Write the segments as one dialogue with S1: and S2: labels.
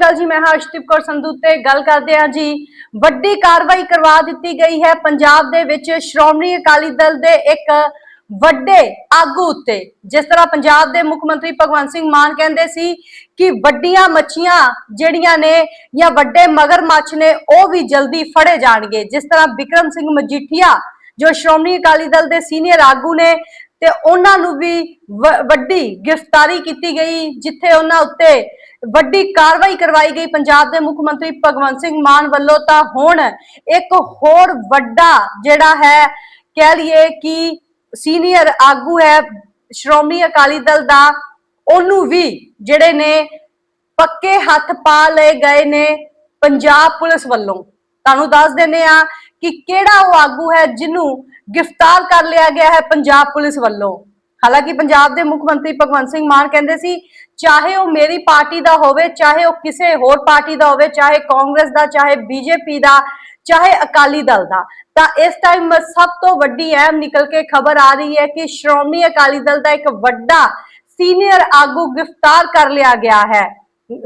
S1: ਅਕਾਲ ਜੀ, ਮੈਂ ਹਰਸ਼ਦੀਪ ਕੌਰ ਸੰਧੂ ਤੇ ਗੱਲ ਕਰਦੇ ਹਾਂ ਜੀ। ਵੱਡੀ ਕਾਰਵਾਈ ਕਰਵਾ ਦਿੱਤੀ ਗਈ ਹੈ ਪੰਜਾਬ ਦੇ ਵਿੱਚ। ਸ਼੍ਰੋਮਣੀ ਅਕਾਲੀ ਦਲ ਦੇ ਇੱਕ ਵੱਡੇ ਆਗੂ ਉੱਤੇ, ਜਿਸ ਤਰ੍ਹਾਂ ਪੰਜਾਬ ਦੇ ਮੁੱਖ ਮੰਤਰੀ ਭਗਵੰਤ ਸਿੰਘ ਮਾਨ ਕਹਿੰਦੇ ਸੀ ਕਿ ਵੱਡੀਆਂ ਮੱਛੀਆਂ ਜਿਹੜੀਆਂ ਨੇ ਜਾਂ ਵੱਡੇ ਮਗਰਮੱਛ ਨੇ, ਉਹ ਵੀ ਜਲਦੀ ਫੜੇ ਜਾਣਗੇ। ਜਿਸ ਤਰ੍ਹਾਂ ਵਿਕਰਮ ਸਿੰਘ ਮਜੀਠੀਆ, ਜੋ ਸ਼੍ਰੋਮਣੀ ਅਕਾਲੀ ਦਲ ਦੇ ਸੀਨੀਅਰ ਆਗੂ ਨੇ, ਤੇ ਉਹਨਾਂ ਨੂੰ ਵੀ, ਵੱਡੀ ਗ੍ਰਿਫਤਾਰੀ ਕੀਤੀ ਗਈ, ਜਿੱਥੇ ਉਹਨਾਂ ਉੱਤੇ ਵੱਡੀ ਕਾਰਵਾਈ ਕਰਵਾਈ ਗਈ। ਪੰਜਾਬ ਦੇ ਮੁੱਖ ਮੰਤਰੀ ਭਗਵੰਤ ਸਿੰਘ ਮਾਨ ਵੱਲੋਂ ਤਾਂ ਹੁਣ ਇੱਕ ਹੋਰ ਵੱਡਾ ਜਿਹੜਾ ਹੈ, ਕਹਿ ਲਈਏ ਕਿ ਸੀਨੀਅਰ ਆਗੂ ਹੈ, ਸ਼੍ਰੋਮਣੀ ਅਕਾਲੀ ਦਲ ਦਾ, ਉਹਨੂੰ ਵੀ ਜਿਹੜੇ ਨੇ ਪੱਕੇ ਹੱਥ ਪਾ ਲਏ ਗਏ ਨੇ ਪੰਜਾਬ ਪੁਲਿਸ ਵੱਲੋਂ। ਤੁਹਾਨੂੰ ਦੱਸ ਦਿੰਦੇ ਆ ਕਿ ਕਿਹੜਾ ਉਹ ਆਗੂ ਹੈ ਜਿਹਨੂੰ ਗ੍ਰਿਫਤਾਰ ਕਰ ਲਿਆ ਗਿਆ ਹੈ ਪੰਜਾਬ ਪੁਲਿਸ ਵੱਲੋਂ। ਹਾਲਾਂਕਿ ਪੰਜਾਬ ਦੇ ਮੁੱਖ ਮੰਤਰੀ ਭਗਵੰਤ ਸਿੰਘ ਮਾਨ ਕਹਿੰਦੇ ਸੀ, ਚਾਹੇ ਉਹ ਮੇਰੀ ਪਾਰਟੀ ਦਾ ਹੋਵੇ, ਚਾਹੇ ਉਹ ਕਿਸੇ ਹੋਰ ਪਾਰਟੀ ਦਾ ਹੋਵੇ, ਚਾਹੇ ਕਾਂਗਰਸ ਦਾ, ਚਾਹੇ ਬੀਜੇਪੀ ਦਾ, ਚਾਹੇ ਅਕਾਲੀ ਦਲ ਦਾ। ਤਾਂ ਇਸ ਟਾਈਮ ਸਭ ਤੋਂ ਵੱਡੀ ਅਹਿਮ ਨਿਕਲ ਕੇ ਖਬਰ ਆ ਰਹੀ ਹੈ ਕਿ ਸ਼੍ਰੋਮਣੀ ਅਕਾਲੀ ਦਲ ਦਾ ਇੱਕ ਵੱਡਾ ਸੀਨੀਅਰ ਆਗੂ ਗ੍ਰਿਫਤਾਰ ਕਰ ਲਿਆ ਗਿਆ ਹੈ।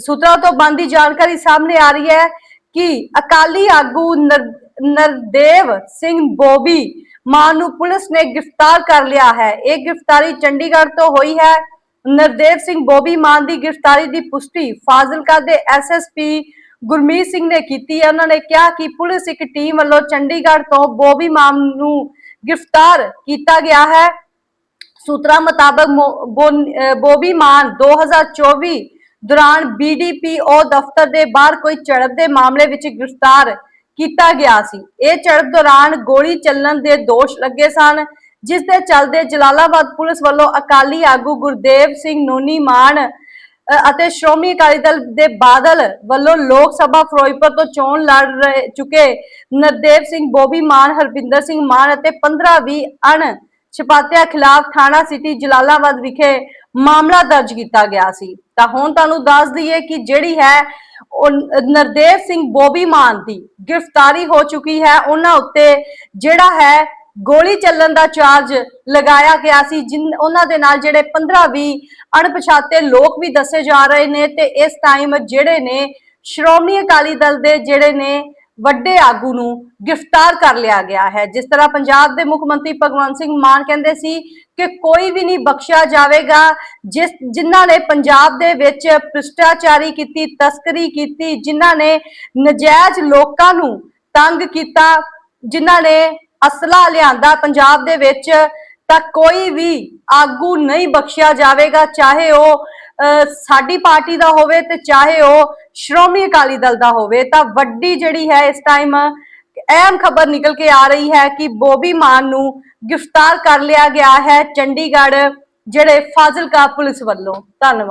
S1: ਸੂਤਰਾਂ ਤੋਂ ਬੰਦੀ ਜਾਣਕਾਰੀ ਸਾਹਮਣੇ ਆ ਰਹੀ ਹੈ ਕਿ? ਅਕਾਲੀ ਆਗੂ ਨਰਦੇਵ ਸਿੰਘ ਬੋਬੀ ਮਾਨ ਨੂੰ ਪੁਲਿਸ ਨੇ ਗ੍ਰਿਫਤਾਰ ਕਰ ਲਿਆ ਹੈ। ਇਹ ਗ੍ਰਿਫਤਾਰੀ ਚੰਡੀਗੜ੍ਹ ਤੋਂ ਹੋਈ ਹੈ। ਨਰਦੇਵ ਸਿੰਘ ਬੋਬੀ ਮਾਨ ਦੀ ਗ੍ਰਿਫਤਾਰੀ ਦੀ ਪੁਸ਼ਟੀ ਫਾਜ਼ਿਲਕਾ ਦੇ ਐਸਐਸਪੀ ਗੁਰਮੀਤ ਸਿੰਘ ਨੇ ਕੀਤੀ ਹੈ। ਉਹਨਾਂ ਨੇ ਕਿਹਾ ਕਿ ਪੁਲਿਸ ਇੱਕ ਟੀਮ ਵੱਲੋਂ ਚੰਡੀਗੜ੍ਹ ਤੋਂ ਬੋਬੀ ਮਾਨ ਨੂੰ ਗ੍ਰਿਫਤਾਰ ਕੀਤਾ ਗਿਆ ਹੈ। ਸੂਤਰਾਂ ਮੁਤਾਬਕ ਮੋ- ਬੋਨ- ਅਹ ਬੋਬੀ ਮਾਨ 2024 ਦੌਰਾਨ ਬੀਡੀਪੀਓ ਦਫ਼ਤਰ ਦੇ ਬਾਹਰ ਕੋਈ ਝੜਪ ਦੇ ਮਾਮਲੇ ਵਿੱਚ ਗ੍ਰਿਫਤਾਰ ਕੀਤਾ ਗਿਆ ਸੀ। ਇਹ ਝੜਪ ਦੌਰਾਨ ਗੋਲੀ ਚੱਲਣ ਦੇ ਦੋਸ਼ ਲੱਗੇ ਸਨ, ਜਿਸ ਦੇ ਚੱਲਦੇ ਜਲਾਲਾਬਾਦ ਪੁਲਿਸ ਵੱਲੋਂ ਅਕਾਲੀ ਆਗੂ ਗੁਰਦੇਵ ਸਿੰਘ ਨੋਨੀ ਮਾਨ ਅਤੇ ਸ਼੍ਰੋਮਣੀ ਅਕਾਲੀ ਦਲ ਦੇ ਬਾਦਲ ਵੱਲੋਂ ਲੋਕ ਸਭਾ ਫਿਰੋਜ਼ਪੁਰ ਤੋਂ ਚੋਣ ਲੜ ਰਹੇ, ਚੁੱਕੇ ਨਰਦੇਵ ਸਿੰਘ, ਬੋਬੀ ਮਾਨ ਹਰਪਿੰਦਰ ਸਿੰਘ ਮਾਨ ਅਤੇ 15-20 ਅਣ ਛਪਾਤਿਆਂ ਖਿਲਾਫ ਥਾਣਾ ਸਿਟੀ ਜਲਾਲਾਬਾਦ ਵਿਖੇ ਮਾਮਲਾ ਦਰਜ ਕੀਤਾ ਗਿਆ ਸੀ। ਤਾਂ ਹੁਣ ਤੁਹਾਨੂੰ ਦੱਸ ਦਈਏ ਕਿ ਜਿਹੜੀ ਹੈ ਨਰਦੇਵ ਸਿੰਘ ਬੋਬੀ ਮਾਨ ਦੀ ਗ੍ਰਿਫਤਾਰੀ ਹੋ ਚੁੱਕੀ ਹੈ। ਉਹਨਾਂ ਉੱਤੇ ਜਿਹੜਾ ਹੈ, ਗੋਲੀ ਚੱਲਣ ਦਾ ਚਾਰਜ ਲਗਾਇਆ ਗਿਆ ਸੀ, ਜਿਨ, ਉਹਨਾਂ ਦੇ ਨਾਲ ਜਿਹੜੇ 15-20 ਅਣਪਛਾਤੇ ਲੋਕ ਵੀ ਦੱਸੇ ਜਾ ਰਹੇ ਨੇ ਤੇ ਇਸ ਟਾਈਮ ਜਿਹੜੇ ਨੇ, ਸ਼੍ਰੋਮਣੀ ਅਕਾਲੀ ਦਲ ਦੇ ਜਿਹੜੇ ਨੇ ਵੱਡੇ ਆਗੂ ਨੂੰ ਗ੍ਰਿਫਤਾਰ ਕਰ ਲਿਆ ਗਿਆ ਹੈ। ਜਿਸ ਤਰ੍ਹਾਂ ਪੰਜਾਬ ਦੇ ਮੁੱਖ ਮੰਤਰੀ ਭਗਵੰਤ ਸਿੰਘ ਮਾਨ ਕਹਿੰਦੇ ਸੀ ਕਿ ਕੋਈ ਵੀ ਨਹੀਂ ਬਖਸ਼ਿਆ ਜਾਵੇਗਾ। ਜਿਸ ਜਿਨ੍ਹਾਂ ਨੇ ਪੰਜਾਬ ਦੇ ਵਿੱਚ ਭ੍ਰਿਸ਼ਟਾਚਾਰੀ ਕੀਤੀ ਤਸਕਰੀ ਕੀਤੀ ਜਿਨ੍ਹਾਂ ਨੇ ਨਜਾਇਜ਼ ਲੋਕਾਂ ਨੂੰ ਤੰਗ ਕੀਤਾ ਜਿਨ੍ਹਾਂ ਨੇ ਅਸਲਾ ਲਿਆਂਦਾ ਪੰਜਾਬ ਦੇ ਵਿੱਚ ਤਾਂ ਕੋਈ ਵੀ ਆਗੂ ਨਹੀਂ ਬਖਸ਼ਿਆ ਜਾਵੇਗਾ। ਚਾਹੇ ਉਹ ਅਹ, ਸਾਡੀ ਪਾਰਟੀ ਦਾ ਹੋਵੇ ਤੇ ਚਾਹੇ ਉਹ ਸ਼੍ਰੋਮਣੀ ਅਕਾਲੀ ਦਲ ਦਾ ਹੋਵੇ, ਤਾਂ ਵੱਡੀ ਜਿਹੜੀ ਹੈ ਇਸ ਟਾਈਮ ਅਹਿਮ ਖਬਰ ਨਿਕਲ ਕੇ ਆ ਰਹੀ ਹੈ ਕਿ ਬੋਬੀ ਮਾਨ ਨੂੰ ਗ੍ਰਿਫਤਾਰ ਕਰ ਲਿਆ ਗਿਆ ਹੈ ਚੰਡੀਗੜ੍ਹ, ਜਿਹੜੇ ਫਾਜ਼ਿਲਕਾ ਪੁਲਿਸ ਵੱਲੋਂ। ਧੰਨਵਾਦ।